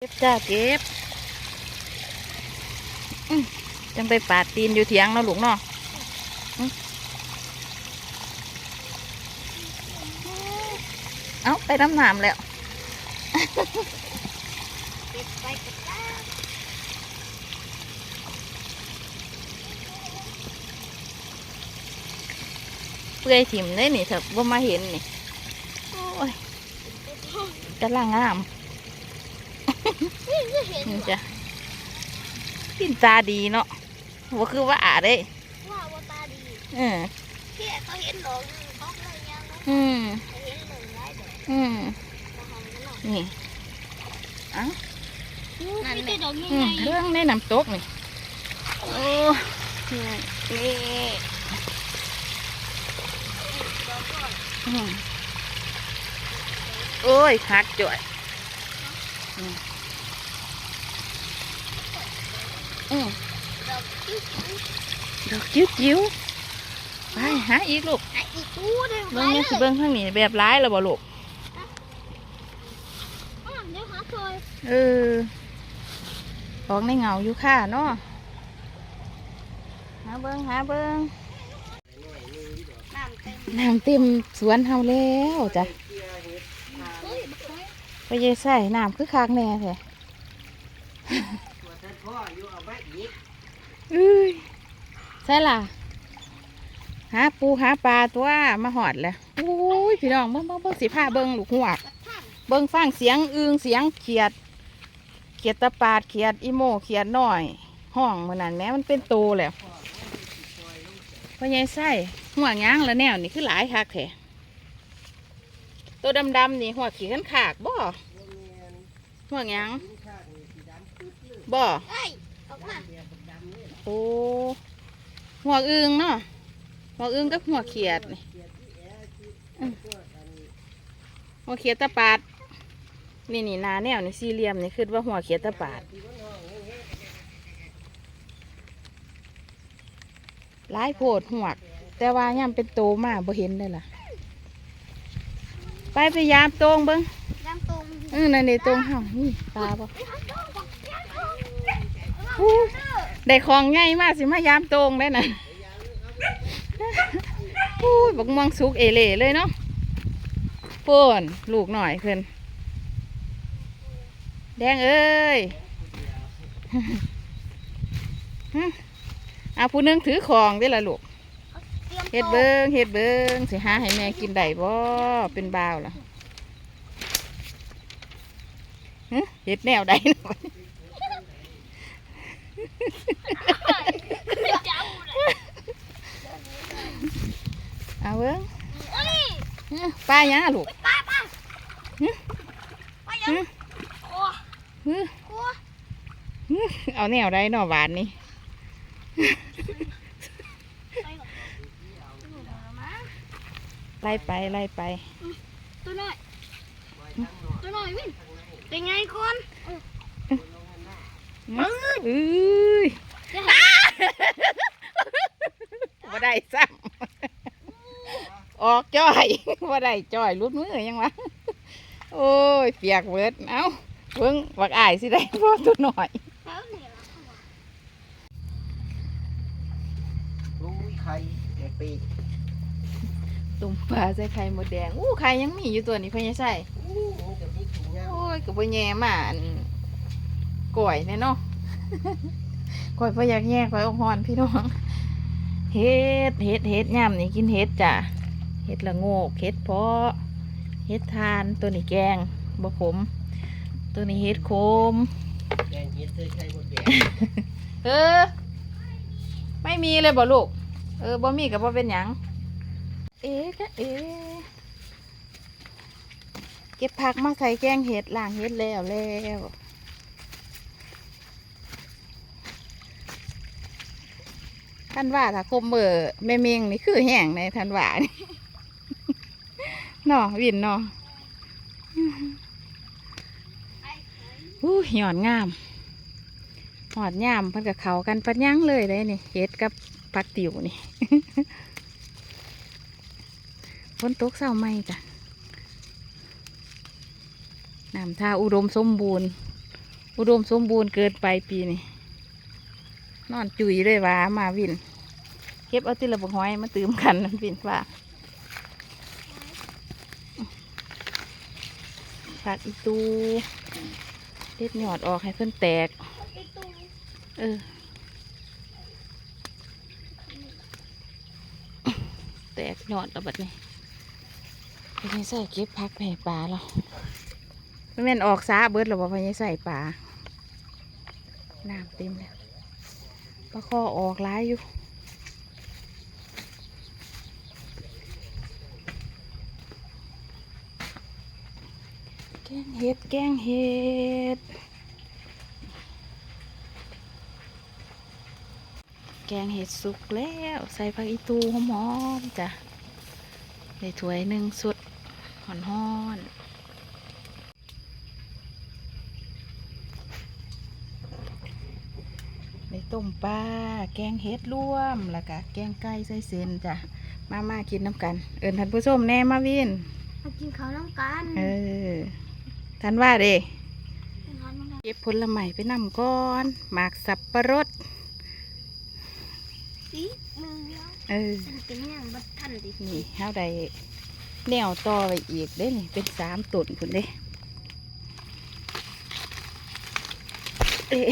เก็บจ้าเก็บจังไปปาดตีนอยู่เถียงเนาะลูกเนาะอื้อเอาไปน้ำหน้ำแล้วเปื่อยถิ่มได้นี่เถอะว่ามาเห็นนี่ โอ้ยกำลังงาม นี่จ้ะกินตาดีเนาะว่าคือว่าอาเด้ว่าว่าตาดีเออพี่เขาเห็นหนองอยู่เขาเลยยังนะอืมเขาเห็นหนึ่งไว้เดี๋ยวอืมมาหอมกันหน่อยนี่เอ้านั่นแหละดอกยังอืไงมเครื่องในน้ำตกนี่โอ้นี่อืมโอ้ยหักจ่อยอืมอืม ดอกที่ดอกจิ้วจิ้วๆไปหาอีกลูกไอ้อีกูเดินไปเบิ้งเลเนี่ยยสิเบิ้งข้างนี้แบบร้ายแล้วบ่ลูกอะเดี๋ยวหาซอยเออออกในเงาอยู่ค่ะเนาะหาเบิ้งหาเบิ้งน้ำเต็มน้ำเต็มสวนเฮาแล้วจ้ะเฮ้ยบักเฮ้ยไปเยใส่น้ำคือคักแน่แท้ ตัวท่านพ่ออยู่เอาไว้อีก เอ้ยใช่ล่ะหาปูหาปลาตัวมาหอดแล้วโอ้ยพี่น้องเบิ้งเบิ้งเบิ้งสิผ้าเบิ้งลูกหัวกเบิ้งฟังเสียงอึงเสียงเขียด เขียดตะปาดเขียดอีโมเขียดน้อยห้องมันนั่นแม้มันเป็นโตแล้วพ่อใหญ่ไส้หัวง้างแล้วแนวนี่คือหลายคักแท้ตัวดำๆนี่หัวขี้ขันขากบ่หัวง้างบ่ โอ้หัวอึงเนาะหัวอึงกับหัวเขียดนี่อืมหัวเขียดตะปาดนี่นี่หนาแนวนี่สี่เหลี่ยมนี่คือว่าหัวเขียดตะปาดหลายโพดหัวก แต่ว่าย่ำเป็นโตมากบ่เห็นเลยล่ะ ไปพยายามตรงเบิ้งน้ำตรงเออนั่นนี่ตรงเฮานี่ปลาบ่ ได้ของใหญ่มากสิมายามตรงได้นะอู้บักม่วงสุกเอเล่เลยเนาะป่นลูกหน่อยเพิ่อนแดงเอ้ยเอาผู้นึงถือของได้ละลูกเฮ็ดเบิงเฮ็ดเบิงสิหาให้แม่กินได้บ่เป็นบ่าวล่ะเฮ็ดแนวใดเนาะ เจ้าเลยเอาเบิงเอ้ยหึป้าหยังอะลูกไปไปไปยังหึโอ้หึโอ้หึเอาแนวใดเนาะหวานนี่ไปก่อนมาไล่ไปไล่ไป ตัวน้อย ตัวน้อยวินเป็นไงคน หึอื้ยจะหาบ่ได้ซ้ำออกจ้อยบ่ได้จ้อยรุดมือยังวะโอ้ยเปียกเบิดเอ้าเบิ่งบักอายสิได้พ่อตัวหน่อยแล้วเนี่ยล่ะรู้ใครแต่ปีกตุ่มปลาใส่ไข่มดแดงอู้ไข่ยังมีอยู่ตัวนี้พ่อใหญ่ใส่อู้มันจะมีถุงยางโอ้ยก็บ่แย่มาอัน ก่อยแน่เนาะก่อยพ่อยากแย่ก่อยอกหอนพี่น้อง เฮ็ดเฮ็ดเฮ็ดย่ำนี่กินเฮ็ดจ้ะ เฮ็ดละโงกเฮ็ดเพาะ เฮ็ดทานตัวนี้แกงบ่ขม ตัวนี้เฮ็ดโคมแดงเห็ดเธอใช้หมดแดงเออ ไม่มีเลยบ่ลูก เออบ่มีกับบ่เป็นหยัง เอ๊ะก็เอ๊ะเก็บผักมาใส่แกงเห็ดล้างเห็ดแล้วแล้ว ท่านว่าถ้าคมเบอร์แม่เมงนี่คือแห้งในท่านว่านี่เนาะวินเนาะอู้หย่อนงามหอดยามพันกับเขากันปัดยั้งเลยเลยนี่เฮ็ดกับปักติ๋วนี่ฝนตกเศร้าไหมจ้ะน้ำท่าอุดมสมบูรณ์ อุดมสมบูรณ์เกินไปปีนี้ นอนจุยเลยว่ามาวิน เก็บเอาติละบกห้อยมาตืมกันนั่นวินว่าผักอีตูเด็ดหยอดออกให้เพิ่นแตกไอ้ตูเออ แตกหยอดแล้วบัดนี้พญายใส่เก็บพักไปให้ปลาแล้วไม่แม่นออกซาเบิดหรอว่าพญายใส่ปลา น้ำเต็มแล้วป ลาคอออกร้ายอยู่แกงเห็ดแกงเห็ดแกงเห็ดสุกแล้วใส่ผักอีตูหอมๆจ้ะใส่ถ้วยหนึ่งสุดหอนห้อนๆได้ ต้มปลาแกงเห็ดร่วมแล้วก็แกงไก่ใส่เส้นจ้ะมามากินน้ำกัน เอิญท่านผู้ชมแน่มาวินมากินข้าวน้ำกันเออท่านว่าเด้กินข้าวน้ำกันเก็บผลไม้ไปนำก่อนหมากสับปะรดสิมือแล้วเออมันเป็นอย่างบัดทันดินี่เฮาได้แนวต่อไปอีกเด้นี่เป็นสามต้นพุ่นเด้เอ๊ะ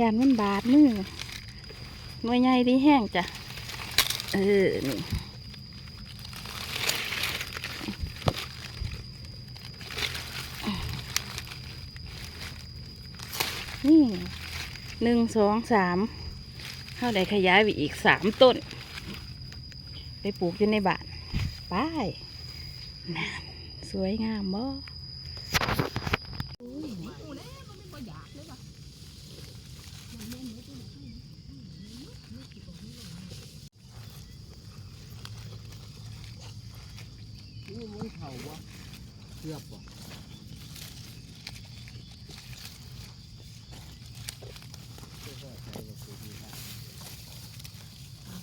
ยานมันบาดมือหน่วยใหญ่ดีแห้งจ้ะ เออ นี่นี่หนึ่งสองสามเฮาได้ขยายไปอีกสามต้น ไปปลูกอยู่ในบ้านปนั่นสวยงามบ่อุ้ยนี่ นี่มันเข่าวะเกือบวะ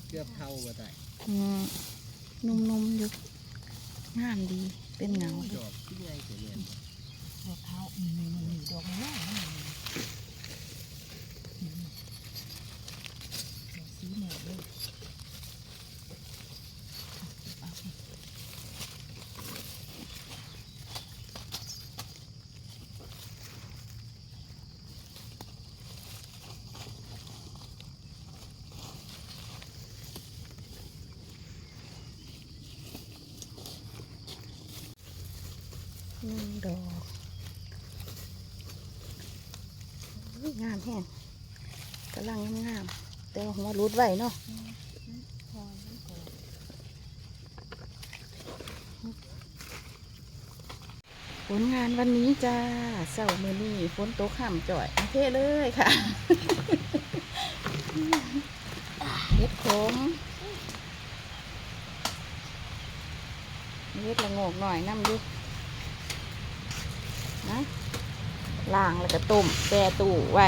เกือบเท่าว่าได้อืมนุ่มๆอยู่งามดี เป็นเงาดอกที่ใหญ่เสียเนี่ยดอกเท้าอืมนี่ดอกเงาสีแหนบเลย หนึ่งดอกงามแห้งกำลังงามๆแต่ว่าหัวรุดไว้เนาะผลงานวันนี้จ้าเสาร์มือนี้ฝนตกห่ำจ่อยเคเลยค่ะเฮ็ดขมเฮ็ดละโงกหน่อยน้ำอยุนะ ล้างแล้วก็ต้มแช่ตู้ไว้